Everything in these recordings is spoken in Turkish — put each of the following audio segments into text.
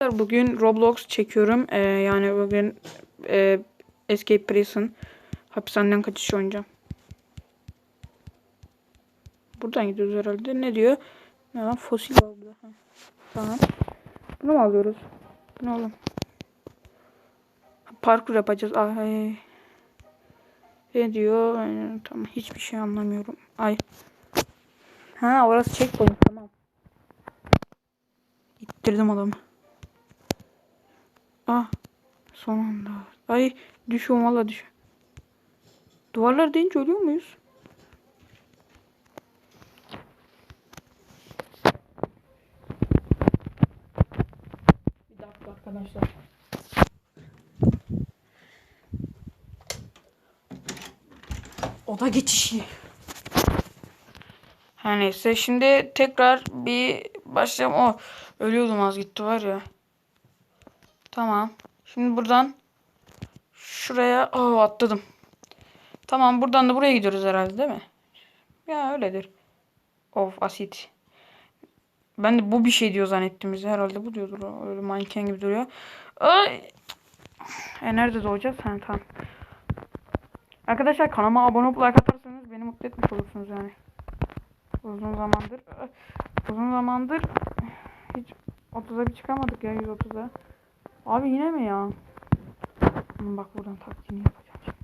Bugün Roblox çekiyorum. Ee, yani bugün e, Escape Prison hapishaneden kaçış oynayacağım. Buradan gidiyoruz herhalde. Ne diyor? Ne lan? Fosil var burada. Ha. Tamam. Bunu mu alıyoruz? Bu ne oğlum? Parkur yapacağız. Ay. Ne diyor? Ay, Tamam. Hiçbir şey anlamıyorum. Ay. Ha orası checkpoint. Tamam. İttirdim adamı. Ah. Son anda. Ay düşüyorum valla düş. Duvarlar deyince ölüyor muyuz? Bir dakika arkadaşlar. Oda geçişi. Her neyse şimdi tekrar bir başlayalım. O ölüyordum az gitti var ya. Tamam. Şimdi buradan şuraya oh, atladım. Tamam buradan da buraya gidiyoruz herhalde değil mi? Ya öyledir. Of asit. Ben de bu bir şey diyor zannettim bize. Herhalde bu diyordur. Öyle manken gibi duruyor. Ay. E nerede doğacağız? Ha, tamam. Arkadaşlar kanalıma abone olup like atarsanız beni mutlu etmiş olursunuz yani. Uzun zamandır uzun zamandır hiç 30'a bir çıkamadık ya 130'a. Abi yine mi ya? Bak buradan taktiğini yapacağım şimdi.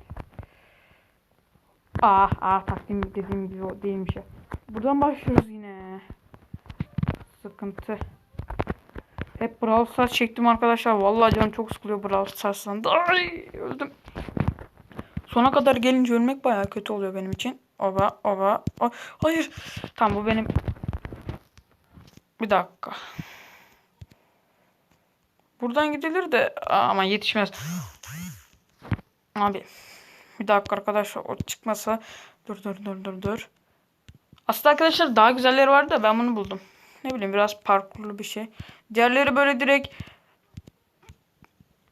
Ah ah taktiğim dediğim gibi o değilmiş ya. Buradan başlıyoruz yine. Sıkıntı. Hep Brawl Stars çektim arkadaşlar. Vallahi canım çok sıkılıyor Brawl Stars'tan. Ay öldüm. Sona kadar gelince ölmek bayağı kötü oluyor benim için. Oba oba. O Hayır. Tamam bu benim. Bir dakika. Buradan gidilir de ama yetişmez. Abi. Bir dakika arkadaşlar o çıkmasa. Dur dur dur dur dur. Aslında arkadaşlar daha güzelleri vardı da ben bunu buldum. Ne bileyim biraz parkurlu bir şey. Diğerleri böyle direkt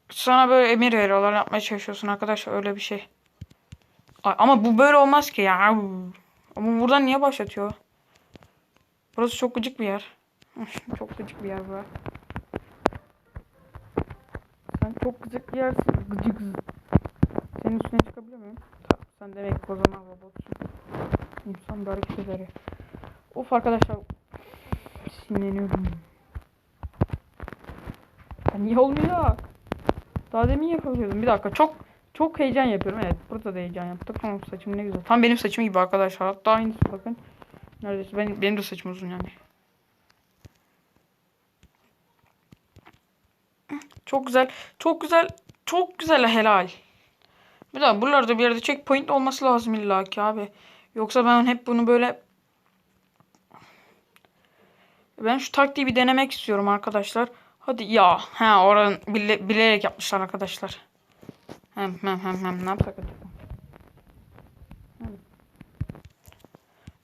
sana böyle emir veriyorlar yapmaya çalışıyorsun arkadaşlar öyle bir şey. Ay, ama bu böyle olmaz ki ya. Ama buradan niye başlatıyor? Burası çok gıcık bir yer. çok gıcık bir yer bu. Sen çok gıcık bir yersin. Gıcık. Senin üstüne çıkabiliyor muyum? Tamam. Sen demek ki o zaman robotsun. İnsan da hareket eder ya. Of arkadaşlar. Sinirleniyorum. Ya niye olmuyor? Daha demin yapabiliyordum. Bir dakika çok çok heyecan yapıyorum. Evet burada da heyecan yaptık. Tamam saçım ne güzel. Tam benim saçım gibi arkadaşlar. Hatta aynısı bakın. Neredeyse benim, benim de saçım uzun yani. Çok güzel. Çok güzel. Çok güzel helal. Bir daha buralarda bir yerde checkpoint olması lazım illa ki abi. Yoksa ben hep bunu böyle ben şu taktiği bir denemek istiyorum arkadaşlar. Hadi ya. Ha oranın bile, bilerek yapmışlar arkadaşlar. Hem hem hem hem ne yapsak acaba?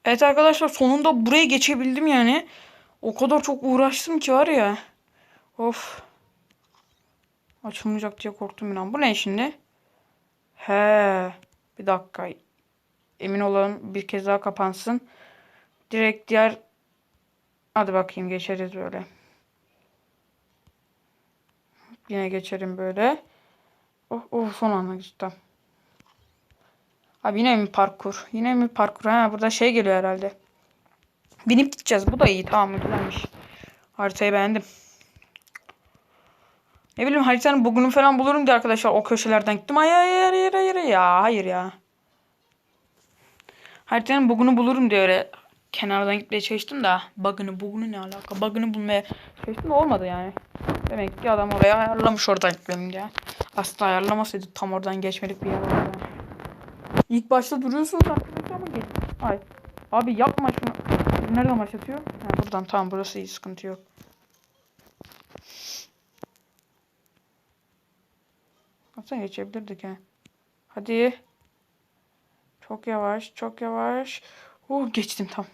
Evet arkadaşlar sonunda buraya geçebildim yani. O kadar çok uğraştım ki var ya. Of. Açılmayacak diye korktum bir an. Bu ne şimdi? He. Bir dakika. Emin olalım bir kez daha kapansın. Direkt diğer Hadi bakayım geçeriz böyle. Yine geçerim böyle. Oh, oh son anda geçtim. Abi yine mi parkur? Yine mi parkur? Ha burada şey geliyor herhalde. Binip gideceğiz. Bu da iyi. Tamam güzelmiş. Haritayı beğendim. Ne bileyim haritanın bugünü falan bulurum diye arkadaşlar o köşelerden gittim. Hayır hayır hayır hayır ya. Hayır ya. Haritanın bugünü bulurum diye öyle kenardan gitmeye çalıştım da bug'ını bug'unu ne alaka? Bug'ını bulmaya çalıştım da olmadı yani. Demek ki adam oraya ayarlamış oradan gitmem diye. Aslında ayarlamasaydı tam oradan geçmelik bir yer oldu. Yani. İlk başta duruyorsunuz arkadaşlar ama geç. Ay. Abi yapma şunu. Nereden başlatıyor? Ha, buradan tamam burası iyi sıkıntı yok. Aslında geçebilirdik ha. Hadi. Çok yavaş, çok yavaş. Oh geçtim tam.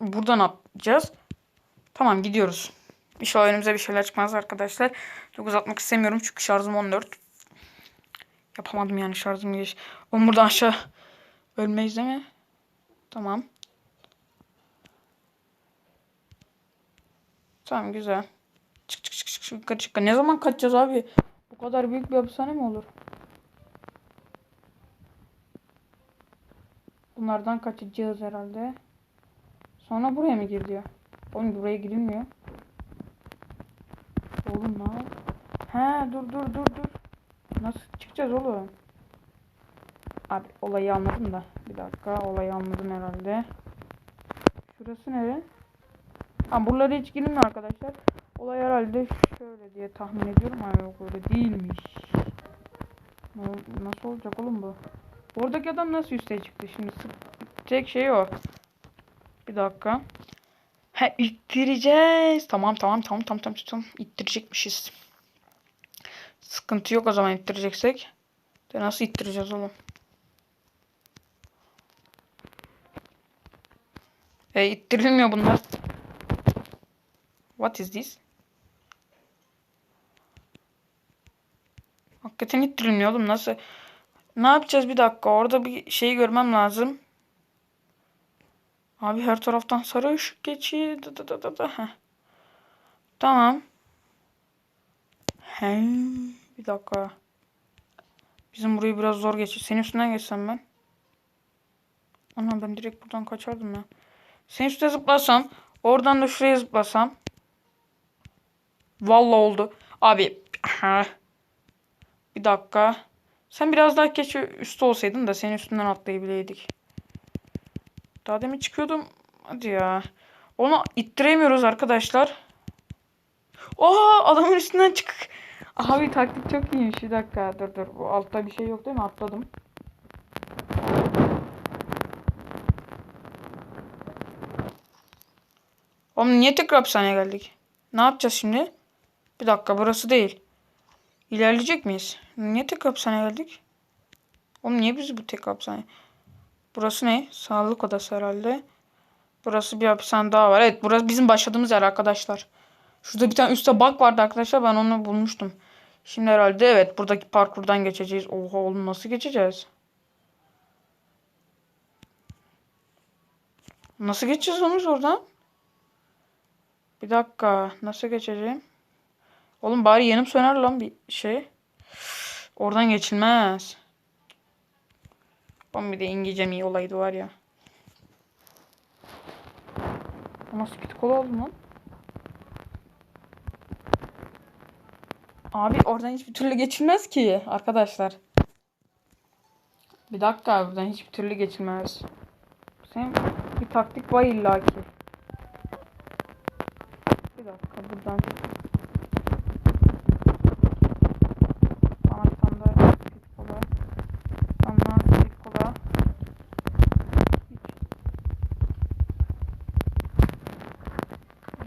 Buradan atlayacağız. Tamam gidiyoruz. İnşallah önümüze bir şeyler çıkmaz arkadaşlar. Çok uzatmak istemiyorum çünkü şarjım 14. Yapamadım yani şarjım geç. Oğlum buradan aşağı ölmeyiz değil mi? Tamam. Tamam güzel. Çık çık çık çık çık yukarı çık. Ne zaman kaçacağız abi? Bu kadar büyük bir hapishane mi olur? Bunlardan kaçacağız herhalde. Sonra buraya mı giriliyor? Oğlum buraya girilmiyor. Oğlum ne He dur dur dur dur. Nasıl çıkacağız oğlum? Abi olayı anladım da. Bir dakika olayı anladım herhalde. Şurası nere? Ha buralara hiç girilmiyor arkadaşlar. Olay herhalde şöyle diye tahmin ediyorum ama yok öyle değilmiş. Nasıl olacak oğlum bu? Oradaki adam nasıl üste çıktı şimdi? Tek şey o. Bir dakika. He ittireceğiz. Tamam tamam tamam tamam tamam tamam. İttirecekmişiz. Sıkıntı yok o zaman ittireceksek. De nasıl ittireceğiz oğlum? E ittirilmiyor bunlar. What is this? Hakikaten ittirilmiyor oğlum nasıl? Ne yapacağız bir dakika orada bir şey görmem lazım. Abi her taraftan sarı ışık geçiyor. Da, da, da, da, da. Tamam. He, bir dakika. Bizim burayı biraz zor geçiyor. Senin üstünden geçsem ben. Ana ben direkt buradan kaçardım ya. Senin üstüne zıplasam. Oradan da şuraya zıplasam. Vallahi oldu. Abi. Ha. Bir dakika. Sen biraz daha geç üstte olsaydın da senin üstünden atlayabileydik. Daha demin çıkıyordum. Hadi ya. Onu ittiremiyoruz arkadaşlar. Oha adamın üstünden çık. Abi taktik çok iyiymiş. Bir dakika dur dur. Bu altta bir şey yok değil mi? Atladım. Oğlum niye tekrar hapishaneye geldik? Ne yapacağız şimdi? Bir dakika burası değil. İlerleyecek miyiz? Niye tekrar hapishaneye geldik? Oğlum niye biz bu tek hapishane? Burası ne? Sağlık odası herhalde. Burası bir hapishane daha var. Evet burası bizim başladığımız yer arkadaşlar. Şurada bir tane üstte bak vardı arkadaşlar. Ben onu bulmuştum. Şimdi herhalde evet buradaki parkurdan geçeceğiz. Oha oğlum nasıl geçeceğiz? Nasıl geçeceğiz onu oradan? Bir dakika. Nasıl geçeceğim? Oğlum bari yanım söner lan bir şey. Oradan geçilmez. Oğlum bir de İngilizcem iyi olaydı var ya. Nasıl kötü kola oldu lan? Abi oradan hiçbir türlü geçilmez ki arkadaşlar. Bir dakika buradan hiçbir türlü geçilmez. Senin bir taktik var illaki. Bir dakika buradan. Bana bir tane daha küçük kola. Bana küçük kola.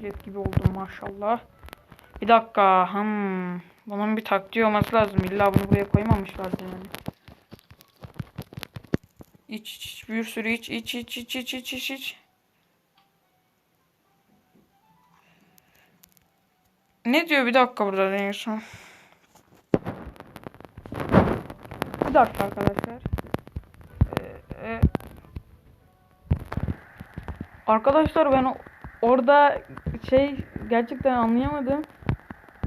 Jet gibi oldum maşallah. Bir dakika. Hmm. Bunun bir taktiği olması lazım. İlla bunu buraya koymamışlardı yani. İç iç iç bir sürü iç iç iç iç iç iç iç iç. Ne diyor bir dakika burada deniyorsun. Bir dakika arkadaşlar. Ee, e, Arkadaşlar ben orada şey gerçekten anlayamadım.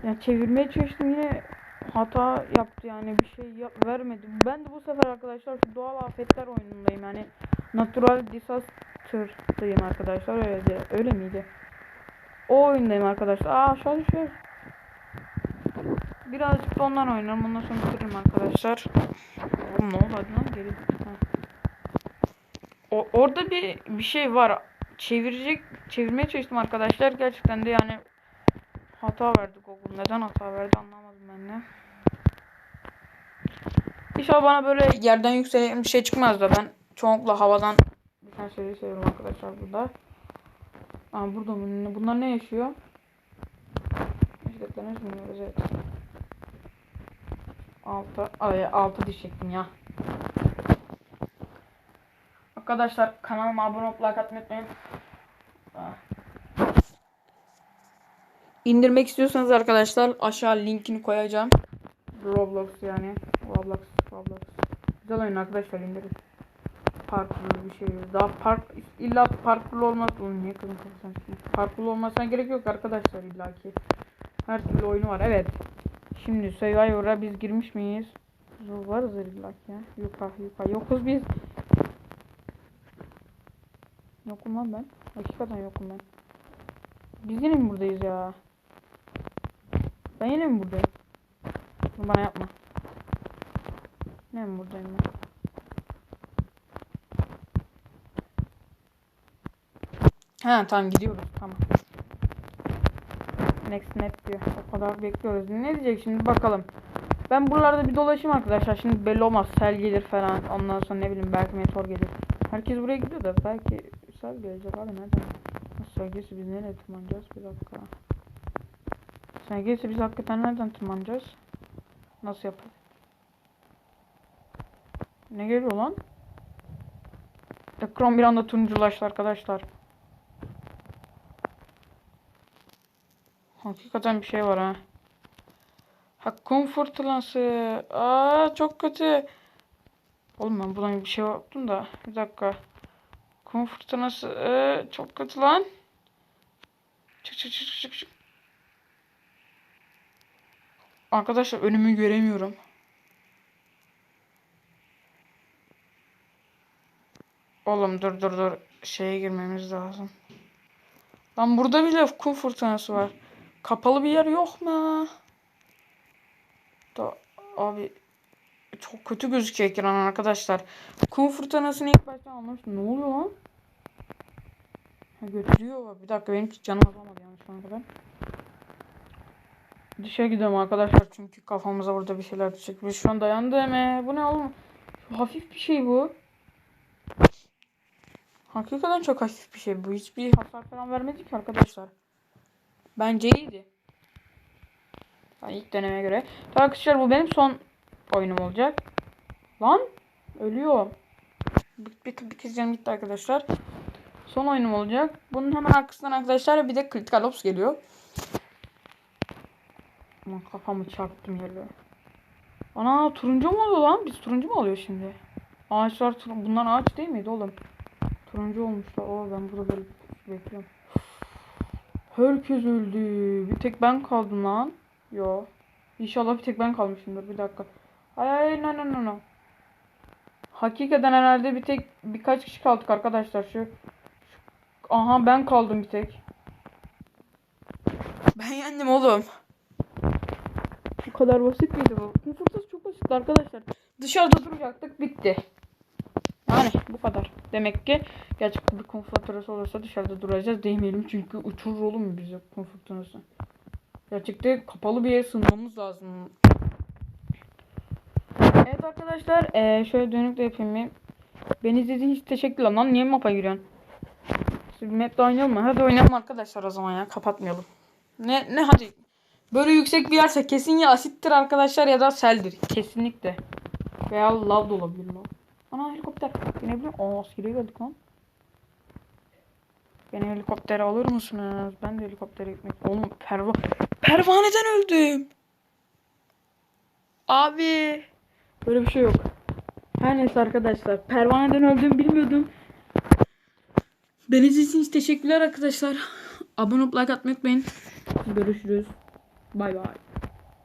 Yani çevirmeye çalıştım yine hata yaptı yani bir şey yap vermedi. Ben de bu sefer arkadaşlar şu doğal afetler oyunundayım yani natural disaster'dayım arkadaşlar öyle de, öyle miydi? O oyundayım arkadaşlar. Aa aşağı düşüyor. Birazcık da ondan oynarım. Ondan sonra bitiririm arkadaşlar. Oğlum ne oldu hadi lan geri. O, orada bir bir şey var. Çevirecek çevirmeye çalıştım arkadaşlar. Gerçekten de yani hata verdi Google. Neden hata verdi anlamadım ben de. İnşallah bana böyle yerden yükselen bir şey çıkmaz da ben çoğunlukla havadan bir tane şey seviyorum arkadaşlar burada. Aa burada mı? Bunlar ne yaşıyor? Yaşadıklarını bilmiyoruz evet. Altı, ay, altı diyecektim ya. Arkadaşlar kanalıma abone olup like atmayı unutmayın. İndirmek istiyorsanız arkadaşlar aşağı linkini koyacağım. Roblox yani. Roblox, Roblox. Güzel oyun arkadaşlar indirin. farklı bir şey. Daha park illa parkurlu olmaz. Oğlum niye kızım? Parkurlu olmasına gerek yok arkadaşlar illaki. Her türlü oyunu var. Evet. Şimdi Survivor'a biz girmiş miyiz? Varız illaki ya. Yuka yuka. Yokuz biz. Yokum lan ben. Hakikaten yokum ben. Biz yine mi buradayız ya? Ben yine mi buradayım? Bana yapma. Ne mi buradayım ben? Ha tamam gidiyoruz tamam. Next map diyor. O kadar bekliyoruz. Ne diyecek şimdi bakalım. Ben buralarda bir dolaşayım arkadaşlar. Şimdi belli olmaz. Sel gelir falan. Ondan sonra ne bileyim belki meteor gelir. Herkes buraya gidiyor da belki sel gelecek abi nereden? Gelirse biz nereye tırmanacağız? Bir dakika. Gelirse biz hakikaten nereden tırmanacağız? Nasıl yapalım? Ne geliyor lan? Ekran bir anda turunculaştı arkadaşlar. Hakikaten bir şey var ha. Ha kum fırtınası. Aa çok kötü. Oğlum ben buradan bir şey yaptım da. Bir dakika. Kum fırtınası. Ee, çok kötü lan. Çık çık çık çık çık. Arkadaşlar önümü göremiyorum. Oğlum dur dur dur. Şeye girmemiz lazım. Lan burada bile kum fırtınası var. Kapalı bir yer yok mu? Da abi çok kötü gözüküyor ekran arkadaşlar. Kum fırtınasını ilk başta anlamıştım. Ne oluyor lan? Ha, götürüyor. Bir dakika benim hiç canım azalmadı yani şu ana kadar. Dışarı gidiyorum arkadaşlar çünkü kafamıza burada bir şeyler düşecek. Biz şu an dayandı hemen. Bu ne oğlum? Şu hafif bir şey bu. Hakikaten çok hafif bir şey bu. Hiçbir hasar falan vermedi ki arkadaşlar. Bence iyiydi. Yani ilk deneme göre. Arkadaşlar bu benim son oyunum olacak. Lan ölüyor. Bir kez canım gitti arkadaşlar. Son oyunum olacak. Bunun hemen arkasından arkadaşlar bir de Critical Ops geliyor. Aman kafamı çarptım yere. Ana turuncu mu oluyor lan? Biz turuncu mu oluyor şimdi? Ağaçlar bunlar ağaç değil miydi oğlum? Turuncu olmuşlar. Oo ben burada böyle bekliyorum. Herkes öldü. Bir tek ben kaldım lan. Yo. İnşallah bir tek ben kalmışımdır. Bir dakika. Ay ay no no no no. Hakikaten herhalde bir tek birkaç kişi kaldık arkadaşlar. Şu, şu- aha ben kaldım bir tek. Ben yendim oğlum. Bu kadar basit miydi bu? Fırsatı çok basitti arkadaşlar. Dışarıda duracaktık bitti. Yani bu kadar. Demek ki gerçek bir kum fırtınası olursa dışarıda duracağız demeyelim çünkü uçurur oğlum bizi kum fırtınası. Gerçekte kapalı bir yere sığınmamız lazım. Evet arkadaşlar eee, şöyle dönüp de yapayım bir. Beni izlediğiniz için teşekkürler lan. Niye mapa giriyorsun? Bir map'te oynayalım mı? Hadi oynayalım arkadaşlar o zaman ya. Kapatmayalım. Ne ne hadi. Böyle yüksek bir yerse kesin ya asittir arkadaşlar ya da seldir. Kesinlikle. Veya lav da olabilir lan. Ana helikopter. Binebilir Aa askeriye geldik lan. Beni helikoptere alır mısınız? Ben de helikoptere gitmek. Oğlum perva pervaneden öldüm. Abi. Böyle bir şey yok. Her neyse arkadaşlar. Pervaneden öldüğümü bilmiyordum. Beni izlediğiniz teşekkürler arkadaşlar. Abone olup like atmayı unutmayın. Görüşürüz. Bay bay.